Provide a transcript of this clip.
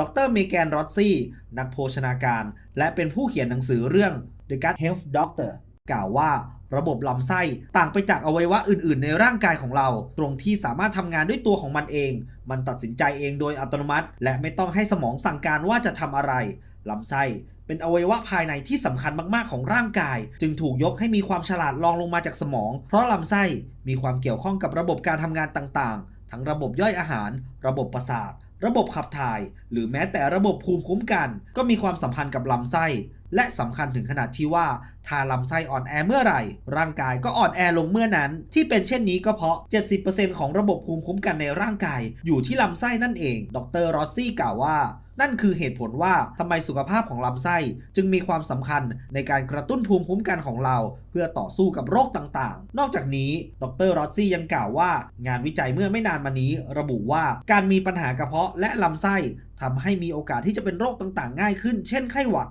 ดรเมแกนรอสซี่นักโภชนาการ และเป็นผู้เขียนหนังสือเรื่อง The Gut Health Doctor กล่าวว่าระบบลำไส้ต่างไปจากอวัยวะอื่นๆ ในร่างกายของเรา ตรงที่สามารถทำงานด้วยตัวของมันเอง มันตัดสินใจเองโดยอัตโนมัติ และไม่ต้องให้สมองสั่งการว่าจะทำอะไรลำไส้เป็นอวัยวะภายในที่สำคัญมากๆของร่างกาย จึงถูกยกให้มีความฉลาดรองลงมาจากสมอง เพราะลำไส้มีความเกี่ยวข้องกับระบบการทำงานต่างๆ ทั้งระบบย่อยอาหาร ระบบประสาท ระบบขับถ่าย หรือแม้แต่ระบบภูมิคุ้มกัน ก็มีความสัมพันธ์กับลำไส้ และสำคัญถึงขนาดที่ว่าถ้าลำไส้อ่อนแอเมื่อไหร่ ร่างกายก็อ่อนแอลงเมื่อนั้น ที่เป็นเช่นนี้ก็เพราะ 70%ของระบบภูมิคุ้มกันในร่างกาย อยู่ที่ลำไส้นั่นเอง ดรรอสซี่กล่าวว่านั่นคือเหตุผลว่าทำไมสุขภาพของลำไส้จึงมีความสำคัญในการกระตุ้นภูมิคุ้มกันของเรา เพื่อต่อสู้กับโรคต่างๆ นอกจากนี้ ดรรอสซี่ยังกล่าวว่า งานวิจัยเมื่อไม่นานมานี้ ระบุว่าการมีปัญหากระเพาะและลำไส้ทำให้มีโอกาสที่จะเป็นโรคต่างๆ ง่ายขึ้น เช่นไข้หวัด